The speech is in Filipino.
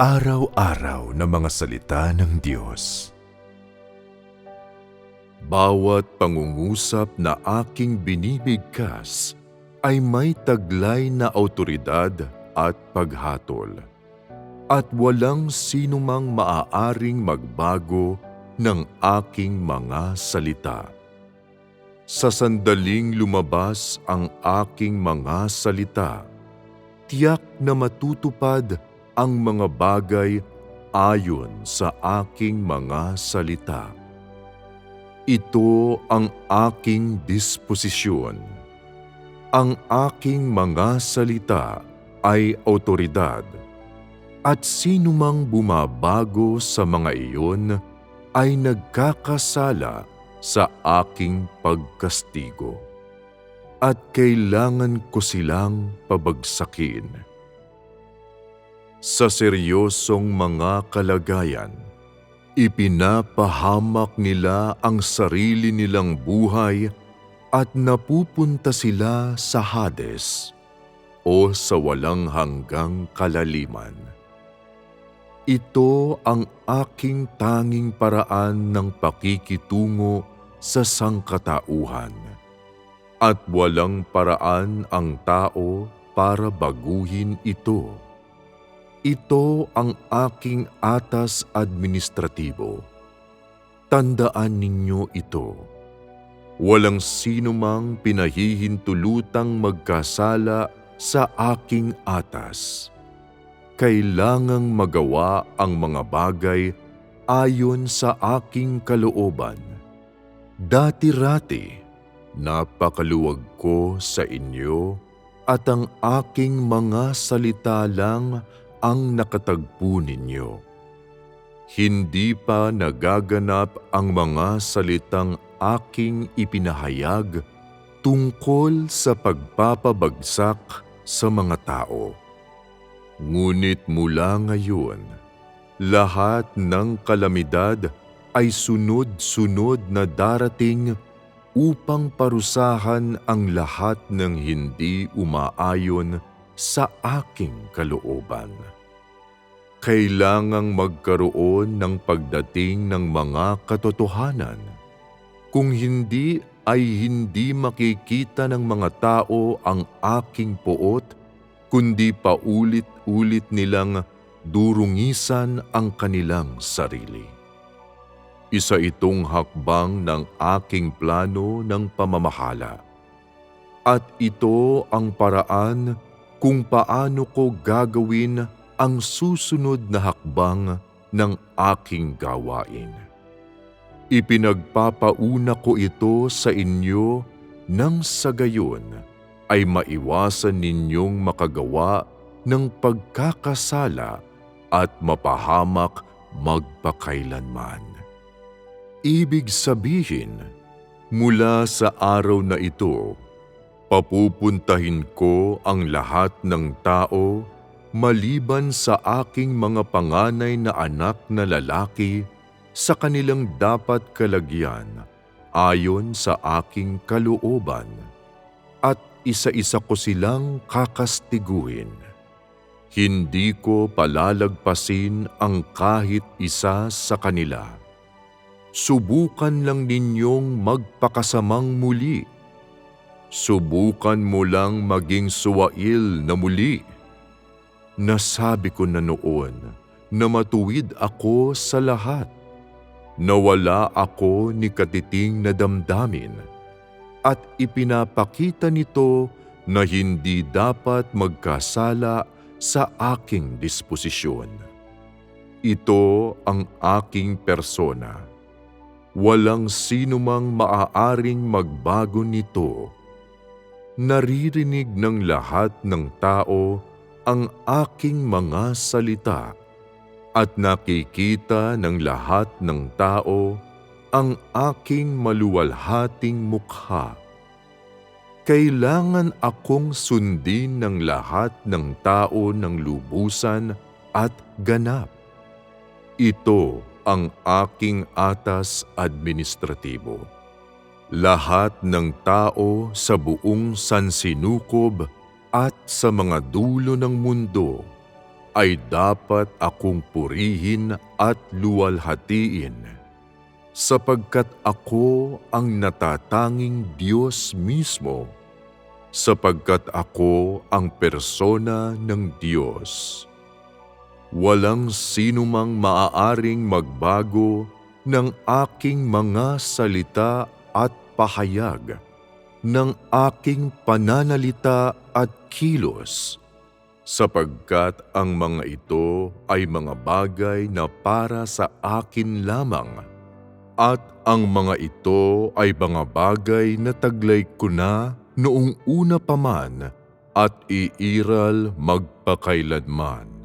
Araw-araw na mga salita ng Diyos. Bawat pangungusap na aking binibigkas ay may taglay na autoridad at paghatol. At walang sinumang maaaring magbago ng aking mga salita. Sa sandaling lumabas ang aking mga salita, tiyak na matutupad ang mga bagay ayon sa aking mga salita. Ito ang aking disposisyon. Ang aking mga salita ay autoridad at sino mang bumabago sa mga iyon ay nagkakasala sa aking pagkastigo at kailangan ko silang pabagsakin. Sa seryosong mga kalagayan, ipinapahamak nila ang sarili nilang buhay at napupunta sila sa Hades o sa walang hanggang kalaliman. Ito ang aking tanging paraan ng pakikitungo sa sangkatauhan. At walang paraan ang tao para baguhin ito. Ito ang aking atas administratibo. Tandaan ninyo ito. Walang sino mang pinahihintulutang magkasala sa aking atas. Kailangang magawa ang mga bagay ayon sa aking kalooban. Dati-rati, napakaluwag ko sa inyo at ang aking mga salita lang ang nakatagpo ninyo. Hindi pa nagaganap ang mga salitang aking ipinahayag tungkol sa pagpapabagsak sa mga tao. Ngunit mula ngayon, lahat ng kalamidad ay sunod-sunod na darating upang parusahan ang lahat ng hindi umaayon sa aking kalooban. Kailangang magkaroon ng pagdating ng mga katotohanan. Kung hindi ay hindi makikita ng mga tao ang aking poot, kundi paulit-ulit nilang durungisan ang kanilang sarili. Isa itong hakbang ng aking plano ng pamamahala. At ito ang paraan kung paano ko gagawin ang susunod na hakbang ng aking gawain. Ipinagpapauna ko ito sa inyo nang sa gayon ay maiwasan ninyong makagawa ng pagkakasala at mapahamak magpakailanman. Ibig sabihin, mula sa araw na ito, papupuntahin ko ang lahat ng tao maliban sa aking mga panganay na anak na lalaki sa kanilang dapat kalagyan ayon sa aking kalooban at isa-isa ko silang kakastiguhin. Hindi ko palalagpasin ang kahit isa sa kanila. Subukan lang ninyong magpakasamang muli. Subukan mo lang maging suwail na muli. Nasabi ko na noon na matuwid ako sa lahat nawala ako ni katiting na damdamin at ipinapakita nito na hindi dapat magkasala sa aking disposisyon. Ito ang aking persona. Walang sinumang maaaring magbago nito. Naririnig ng lahat ng tao ang aking mga salita at nakikita ng lahat ng tao ang aking maluwalhating mukha. Kailangan akong sundin ng lahat ng tao ng lubusan at ganap. Ito ang aking atas administratibo. Lahat ng tao sa buong sansinukob at sa mga dulo ng mundo ay dapat akong purihin at luwalhatiin, sapagkat ako ang natatanging Diyos mismo, sapagkat ako ang persona ng Diyos. Walang sinumang maaaring magbago ng aking mga salita at pahayag, ng aking pananalita at kilos, sapagkat ang mga ito ay mga bagay na para sa akin lamang, at ang mga ito ay mga bagay na taglay ko na noong una pa man at iiral magpakailanman.